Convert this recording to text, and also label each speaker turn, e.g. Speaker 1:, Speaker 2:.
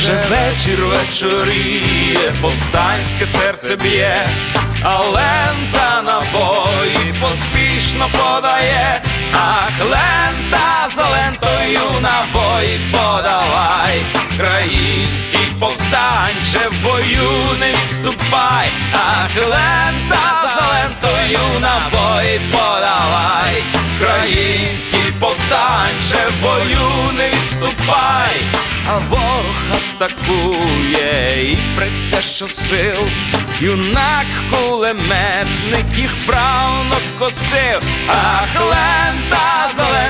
Speaker 1: Вже вечір вечоріє, повстанське серце б'є, а лента набої поспішно подає, ах, лента за лентою набої подавай, Краївський повстанче в бою не відступай, ах, лента за лентою набої подавай, Краївський повстанче в бою не відступай, а ворог атакує. І що сил, юнак кулеметник їх правно косив, ах,